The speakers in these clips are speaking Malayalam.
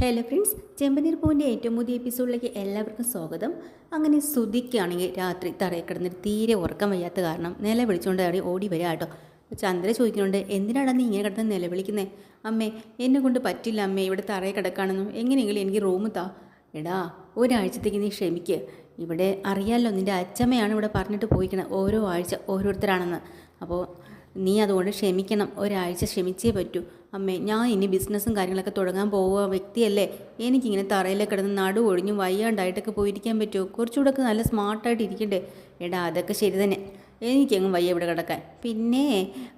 ഹലോ ഫ്രണ്ട്സ് ചെമ്പനീർ പൂവിന്റെ ഏറ്റവും പുതിയ എപ്പിസോഡിലേക്ക് എല്ലാവർക്കും സ്വാഗതം. അങ്ങനെ സുധിക്കാണെങ്കിൽ രാത്രി തറയിൽ കിടന്നിട്ട് തീരെ ഉറക്കം വയ്യാത്ത കാരണം നില വിളിച്ചുകൊണ്ട് അവിടെ ഓടി വരിക കേട്ടോ ചന്ദ്ര ചോദിക്കുന്നുണ്ട് എന്തിനാണ് നീ ഇങ്ങനെ കിടന്ന് നിലവിളിക്കുന്നത് അമ്മേ എന്നെ കൊണ്ട് പറ്റില്ല അമ്മേ ഇവിടെ തറയിൽ കിടക്കാണെന്നും എങ്ങനെയെങ്കിലും എനിക്ക് റൂം താ. എടാ ഒരാഴ്ചത്തേക്ക് നീ ക്ഷമിക്ക്. ഇവിടെ അറിയാമല്ലോ നിന്റെ അച്ഛമ്മയാണ് ഇവിടെ പറഞ്ഞിട്ട് പോയിക്കണത്. ഓരോ ആഴ്ച ഓരോരുത്തരാണെന്ന്. അപ്പോൾ നീ അതുകൊണ്ട് ക്ഷമിക്കണം. ഒരാഴ്ച ക്ഷമിച്ചേ പറ്റൂ. അമ്മേ ഞാൻ ഇനി ബിസിനസ്സും കാര്യങ്ങളൊക്കെ തുടങ്ങാൻ പോവുക വ്യക്തിയല്ലേ? എനിക്കിങ്ങനെ തറയിലൊക്കെ കിടന്ന് നടു ഒഴിഞ്ഞു വയ്യാണ്ടായിട്ടൊക്കെ പോയിരിക്കാൻ പറ്റുമോ? കുറച്ചുകൂടെ ഒക്കെ നല്ല സ്മാർട്ടായിട്ട് ഇരിക്കണ്ടേ? എടാ അതൊക്കെ ശരി തന്നെ. എനിക്കെങ്ങും വയ്യ ഇവിടെ കിടക്കാൻ. പിന്നെ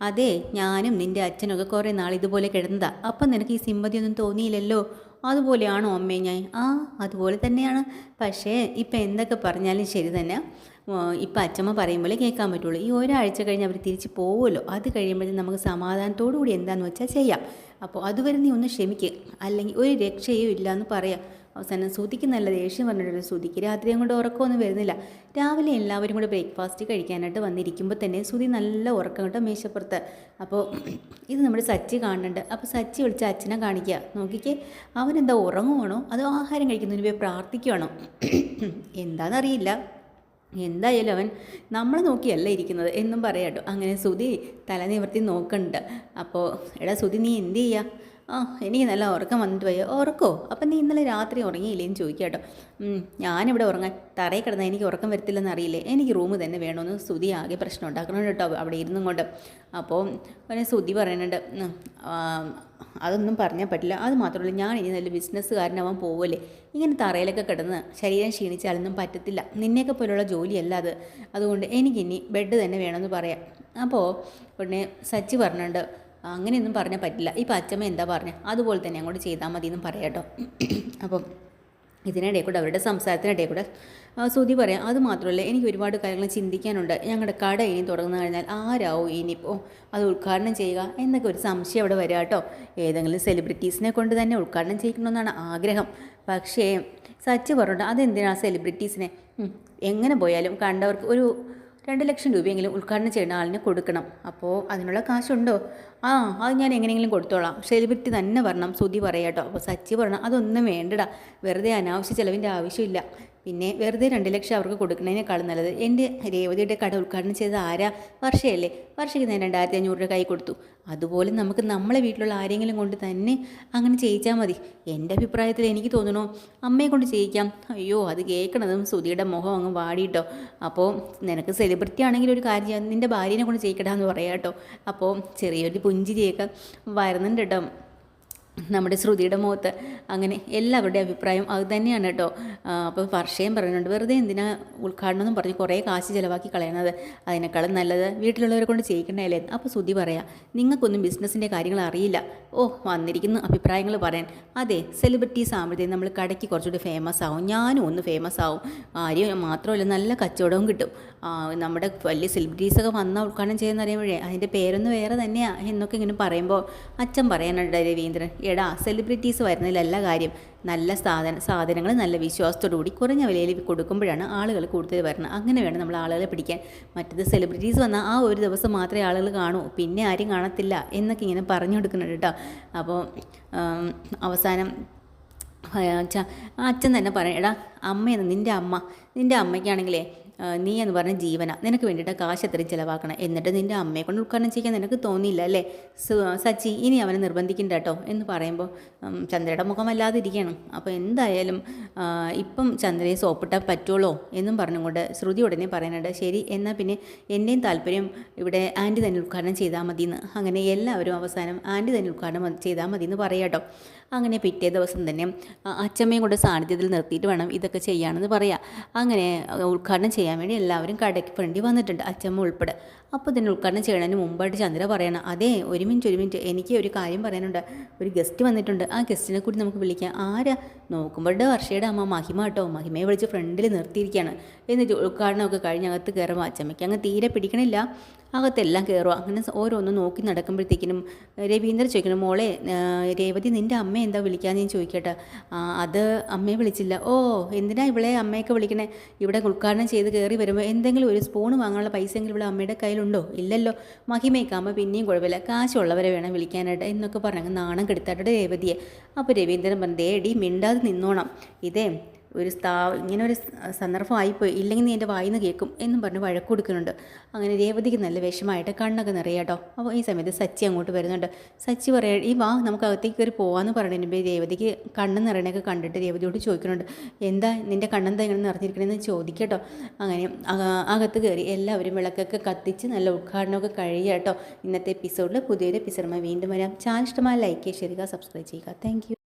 അതെ ഞാനും നിന്റെ അച്ഛനൊക്കെ കുറേ നാൾ ഇതുപോലെ കിടന്നതാ. അപ്പം നിനക്ക് ഈ സിമ്പതിയൊന്നും തോന്നിയില്ലല്ലോ? അതുപോലെയാണോ അമ്മേ ഞാൻ? ആ അതുപോലെ തന്നെയാണ്. പക്ഷേ ഇപ്പം എന്തൊക്കെ പറഞ്ഞാലും ശരി തന്നെ ഇപ്പം അച്ഛമ്മ പറയുമ്പോഴേ കേൾക്കാൻ പറ്റുള്ളൂ. ഈ ഒരാഴ്ച കഴിഞ്ഞ് അവർ തിരിച്ച് പോകുമല്ലോ അത് കഴിയുമ്പോഴത്തേക്കും നമുക്ക് സമാധാനത്തോടു കൂടി എന്താണെന്ന് വെച്ചാൽ ചെയ്യാം. അപ്പോൾ അതുവരെ നീ ഒന്ന് ക്ഷമിക്കുക അല്ലെങ്കിൽ ഒരു രക്ഷയും ഇല്ല എന്ന് പറയാം. അവസാനം സൂതിക്കുന്നല്ല നല്ല ദേഷ്യം പറഞ്ഞിട്ട് സുതിക്ക് രാത്രി അങ്ങോട്ട് ഉറക്കമൊന്നും വരുന്നില്ല. രാവിലെ എല്ലാവരും കൂടെ ബ്രേക്ക്ഫാസ്റ്റ് കഴിക്കാനായിട്ട് വന്നിരിക്കുമ്പോൾ തന്നെ സുതി നല്ല ഉറക്കം കേട്ടോ മേശപ്പുറത്ത്. അപ്പോൾ ഇത് നമ്മുടെ സച്ചി കാണുന്നുണ്ട്. അപ്പോൾ സച്ചി വിളിച്ച് അച്ഛനെ കാണിക്കുക നോക്കിക്കേ അവനെന്താ ഉറങ്ങുവാണോ? അതോ ആഹാരം കഴിക്കുന്നതിന് പോയി പ്രാർത്ഥിക്കുവാണോ? എന്താണെന്നറിയില്ല എന്തായാലും അവൻ നമ്മളെ നോക്കിയല്ല ഇരിക്കുന്നത് എന്നും പറയാട്ടോ അങ്ങനെ സുതി തല നിവർത്തി നോക്കുന്നുണ്ട്. അപ്പോൾ എടാ സുതി നീ എന്ത് ചെയ്യുക ആ എനിക്ക് നല്ല ഉറക്കം വന്നിട്ട് പോയി ഉറക്കോ? അപ്പം നീ ഇന്നലെ രാത്രി ഉറങ്ങിയില്ലേന്ന് ചോദിക്കുക കേട്ടോ ഞാനിവിടെ ഉറങ്ങാൻ തറയിൽ കിടന്നാൽ എനിക്ക് ഉറക്കം വരത്തില്ലെന്ന് അറിയില്ലേ? എനിക്ക് റൂം തന്നെ വേണമെന്ന് സ്തുതി ആകെ പ്രശ്നം ഉണ്ടാക്കണം കേട്ടോ അവിടെ ഇരുന്നും കൊണ്ട്. അപ്പോൾ അവനെ സ്തുതി പറയുന്നുണ്ട് അതൊന്നും പറഞ്ഞാൽ പറ്റില്ല. അത് മാത്രമല്ല ഞാൻ ഇനി നല്ല ബിസിനസ്സുകാരനാവാൻ പോവല്ലേ? ഇങ്ങനെ തറയിലൊക്കെ കിടന്ന് ശരീരം ക്ഷീണിച്ചാലൊന്നും പറ്റത്തില്ല. നിന്നെയൊക്കെ പോലുള്ള ജോലിയല്ല അത്. അതുകൊണ്ട് എനിക്കിനി ബെഡ് തന്നെ വേണമെന്ന് പറയാം. അപ്പോൾ ഉടനെ സച്ചി പറഞ്ഞിട്ടുണ്ട് അങ്ങനെയൊന്നും പറഞ്ഞാൽ പറ്റില്ല. ഇപ്പം അച്ഛമ്മ എന്താ പറഞ്ഞത് അതുപോലെ തന്നെ അങ്ങോട്ട് ചെയ്താൽ മതി എന്നും പറയാം കേട്ടോ. അപ്പം ഇതിനിടയിൽ കൂടെ അവരുടെ സംസാരത്തിനിടയിൽ കൂടെ ശ്രുതി പറയാം അത് മാത്രമല്ല എനിക്ക് ഒരുപാട് കാര്യങ്ങൾ ചിന്തിക്കാനുണ്ട്. ഞങ്ങളുടെ കട ഇനി തുടങ്ങുന്ന കഴിഞ്ഞാൽ ആരാവും ഇനിയിപ്പോൾ അത് ഉദ്ഘാടനം ചെയ്യുക എന്നൊക്കെ ഒരു സംശയം അവിടെ വരിക കേട്ടോ. ഏതെങ്കിലും സെലിബ്രിറ്റീസിനെ കൊണ്ട് തന്നെ ഉദ്ഘാടനം ചെയ്യിക്കണമെന്നാണ് ആഗ്രഹം. പക്ഷേ സച്ച് പറഞ്ഞിട്ട് അതെന്തിനാണ് സെലിബ്രിറ്റീസിനെ എങ്ങനെ പോയാലും കണ്ടവർക്ക് ഒരു രണ്ട് ലക്ഷം രൂപയെങ്കിലും ഉദ്ഘാടനം ചെയ്യുന്ന ആളിന് കൊടുക്കണം. അപ്പോൾ അതിനുള്ള കാശുണ്ടോ? ആ അത് ഞാൻ എങ്ങനെയെങ്കിലും കൊടുത്തോളാം. സെലിബ്രിറ്റി തന്നെ വരണം. സുധി പറയാട്ടോ. അപ്പോൾ സച്ചി പറയണം. അതൊന്നും വേണ്ടടാ. വെറുതെ അനാവശ്യ ചിലവിന്റെ ആവശ്യമില്ല. പിന്നെ വെറുതെ രണ്ട് ലക്ഷം അവർക്ക് കൊടുക്കുന്നതിനേക്കാളും നല്ലത്. എന്റെ രേവതിയുടെ കട ഉദ്ഘാടനം ചെയ്ത ആരാ? വർഷയല്ലേ? വർഷയ്ക്ക് ഞാൻ രണ്ടായിരത്തി അഞ്ഞൂറ് രൂപ കൈ കൊടുത്തു. അതുപോലെ നമുക്ക് നമ്മളെ വീട്ടിലുള്ള ആരെങ്കിലും കൊണ്ട് തന്നെ അങ്ങനെ ചെയ്യിച്ചാൽ മതി. എന്റെ അഭിപ്രായത്തിൽ എനിക്ക് തോന്നണോ അമ്മയെ കൊണ്ട് ചെയ്യിക്കാം. അയ്യോ അത് കേൾക്കണതും സുധിയുടെ മുഖം അങ്ങ് വാടിയിട്ടോ. അപ്പോൾ നിനക്ക് സെലിബ്രിറ്റി ആണെങ്കിൽ ഒരു കാര്യം നിന്റെ ഭാര്യനെ കൊണ്ട് ചെയ്യിക്കടാന്ന് പറയാം കേട്ടോ. അപ്പോൾ ചെറിയൊരു പുഞ്ചിരിയൊക്കെ വരുന്നുണ്ട് കേട്ടോ. നമ്മുടെ ശ്രുതിയുടെ മുഖത്ത് അങ്ങനെ എല്ലാവരുടെയും അഭിപ്രായം അത് തന്നെയാണ് കേട്ടോ. അപ്പോൾ വർഷയും പറയുന്നുണ്ട് വെറുതെ എന്തിനാ ഉദ്ഘാടനം എന്ന് പറഞ്ഞ് കുറേ കാശ് ചിലവാക്കി കളയണത്? അതിനേക്കാളും നല്ലത് വീട്ടിലുള്ളവരെ കൊണ്ട് ചെയ്യിക്കണ്ടല്ലേ? അപ്പോൾ ശ്രുതി പറയാം നിങ്ങൾക്കൊന്നും ബിസിനസ്സിന്റെ കാര്യങ്ങൾ അറിയില്ല. ഓ വന്നിരിക്കുന്നു അഭിപ്രായങ്ങൾ പറയാൻ. അതെ സെലിബ്രിറ്റീസ് ആകുമ്പോഴത്തേക്കും നമ്മൾ കടയ്ക്ക് കുറച്ചുകൂടി ഫേമസ് ആവും. ഞാനും ഒന്ന് ഫേമസ് ആവും. ആരെയും മാത്രമല്ല നല്ല കച്ചവടവും കിട്ടും. നമ്മുടെ വലിയ സെലിബ്രിറ്റീസൊക്കെ വന്ന ഉദ്ഘാടനം ചെയ്യുന്ന അറിയുമ്പോഴേ അതിന്റെ പേരൊന്ന് വേറെ തന്നെയാണ് എന്നൊക്കെ ഇങ്ങനെ പറയുമ്പോൾ അച്ഛൻ പറയാനുണ്ട് രവീന്ദ്രൻ എടാ സെലിബ്രിറ്റീസ് വരുന്നതിലല്ല കാര്യം നല്ല സാധന സാധനങ്ങൾ നല്ല വിശ്വാസത്തോടു കൂടി കുറഞ്ഞ വിലയിൽ കൊടുക്കുമ്പോഴാണ് ആളുകൾ കൂടുതൽ വരുന്നത്. അങ്ങനെ വേണം നമ്മൾ ആളുകളെ പിടിക്കാൻ. മറ്റത് സെലിബ്രിറ്റീസ് വന്നാൽ ആ ഒരു ദിവസം മാത്രമേ ആളുകൾ കാണൂ. പിന്നെ ആരും കാണത്തില്ല എന്നൊക്കെ ഇങ്ങനെ പറഞ്ഞു കൊടുക്കുന്നുണ്ട് കേട്ടോ. അപ്പോൾ അവസാനം അച്ഛൻ തന്നെ പറയണം എടാ അമ്മയെന്ന് നിന്റെ അമ്മ നിന്റെ അമ്മയ്ക്കാണെങ്കിലേ നീ എന്ന് പറഞ്ഞ ജീവന. നിനക്ക് വേണ്ടിയിട്ട് കാശ് എത്ര ചിലവാക്കണം. എന്നിട്ട് നിന്റെ അമ്മയെ കൊണ്ട് ഉദ്ഘാടനം ചെയ്യാൻ നിനക്ക് തോന്നിയില്ല അല്ലേ? സച്ചി ഇനി അവനെ നിർബന്ധിക്കണ്ട കേട്ടോ എന്ന് പറയുമ്പോൾ ചന്ദ്രയുടെ മുഖം അല്ലാതെ ഇരിക്കണം അപ്പോൾ എന്തായാലും ഇപ്പം ചന്ദ്രയെ സോപ്പിട്ടാൽ പറ്റുള്ളൂ എന്നും പറഞ്ഞുകൊണ്ട് ശ്രുതി ഉടനെ പറയുന്നുണ്ട്. ശരി എന്നാൽ പിന്നെ എന്റെയും താല്പര്യം ഇവിടെ ആന്റി തന്നെ ഉദ്ഘാടനം ചെയ്താൽ മതിയെന്ന്. അങ്ങനെ എല്ലാവരും അവസാനം ആന്റി തന്നെ ഉദ്ഘാടനം ചെയ്താൽ മതി എന്ന് പറയാട്ടോ അങ്ങനെ പിറ്റേ ദിവസം തന്നെ അച്ഛമ്മയും കൊണ്ട് സാന്നിധ്യത്തിൽ നിർത്തിയിട്ട് വേണം ഇതൊക്കെ ചെയ്യാമെന്ന് പറയാം. അങ്ങനെ ഉദ്ഘാടനം ചെയ്യാൻ വേണ്ടി എല്ലാവരും കടയ്ക്ക് ഫ്രണ്ടി വന്നിട്ടുണ്ട് അച്ഛമ്മ ഉൾപ്പെടെ. അപ്പോൾ ഇതിന് ഉദ്ഘാടനം ചെയ്യണതിന് മുമ്പായിട്ട് ചന്ദ്ര പറയണം അതെ ഒരു മിനിറ്റ് ഒരു മിനിറ്റ് എനിക്ക് ഒരു കാര്യം പറയാനുണ്ട്. ഒരു ഗസ്റ്റ് വന്നിട്ടുണ്ട്. ആ ഗസ്റ്റിനെ കൂടി നമുക്ക് വിളിക്കാം. ആരാ? നോക്കുമ്പോഴേ വർഷയുടെ അമ്മ മഹിമ കേട്ടോ. മഹിമയെ വിളിച്ച് ഫ്രണ്ടിൽ നിർത്തിയിരിക്കുകയാണ്. എന്നിട്ട് ഉദ്ഘാടനമൊക്കെ കഴിഞ്ഞ് അകത്ത് കയറുമ്പോൾ അച്ഛമ്മയ്ക്ക് അങ്ങ് തീരെ പിടിക്കണില്ല. അകത്തെല്ലാം കയറുക. അങ്ങനെ ഓരോന്നും നോക്കി നടക്കുമ്പോഴത്തേക്കിനും രവീന്ദ്രൻ ചോദിക്കണം മോളെ രേവതി നിന്റെ അമ്മ എന്താ വിളിക്കാന്ന് ഞാൻ ചോദിക്കട്ടെ. അത് അമ്മയെ വിളിച്ചില്ല. ഓ എന്തിനാ ഇവളെ അമ്മയൊക്കെ വിളിക്കണേ? ഇവിടെ ഉദ്ഘാടനം ചെയ്ത് കയറി വരുമ്പോൾ എന്തെങ്കിലും ഒരു സ്പൂൺ വാങ്ങാനുള്ള പൈസ എങ്കിലും ഇവിടെ അമ്മയുടെ കയ്യിലുണ്ടോ? ഇല്ലല്ലോ. മഹിമയ്ക്കാകുമ്പോൾ പിന്നെയും കുഴപ്പമില്ല. കാശുള്ളവരെ വേണം വിളിക്കാനായിട്ട്. എന്നൊക്കെ പറഞ്ഞു നാണം കെടുത്താട്ടെ രേവതിയെ. അപ്പോൾ രവീന്ദ്രൻ പറഞ്ഞു ദേടി മിണ്ടാതെ നിന്നോണം. ഇതേ ഒരു സ്ഥാ ഇങ്ങനെ ഒരു സന്ദർഭം സന്ദർഭമായിപ്പോയി. ഇല്ലെങ്കിൽ നീ എന്റെ വായിന്ന് കേൾക്കും എന്നും പറഞ്ഞ് വഴക്ക് കൊടുക്കുന്നുണ്ട് അങ്ങനെ രേവതിക്ക് നല്ല വിഷമമായിട്ട് കണ്ണൊക്കെ നിറയാട്ടോ അപ്പോൾ ഈ സമയത്ത് സച്ചി അങ്ങോട്ട് വരുന്നുണ്ട്. സച്ചി പറയാ ഈ വാ നമുക്ക് അകത്തേക്ക് കയറി പോകാമെന്ന് പറയുന്നതിന് രേവതിക്ക് കണ്ണ് നിറയണൊക്കെ കണ്ടിട്ട് രേവതിയോട് ചോദിക്കുന്നുണ്ട് എന്താ നിന്റെ കണ്ണെന്താ ഇങ്ങനെ നിറഞ്ഞിരിക്കണമെന്ന് ചോദിക്കട്ടോ അങ്ങനെ അക- അകത്ത് കയറി എല്ലാവരും വിളക്കൊക്കെ കത്തിച്ച് നല്ല ഉദ്ഘാടനമൊക്കെ കഴിയാട്ടോ ഇന്നത്തെ എപ്പിസോഡിൽ പുതിയൊരു എപ്പിസോഡുമായി വീണ്ടും വരാം. ചാനൽ ഇഷ്ടമായ ലൈക്ക് ചെയ്യുക സബ്സ്ക്രൈബ് ചെയ്യുക. താങ്ക്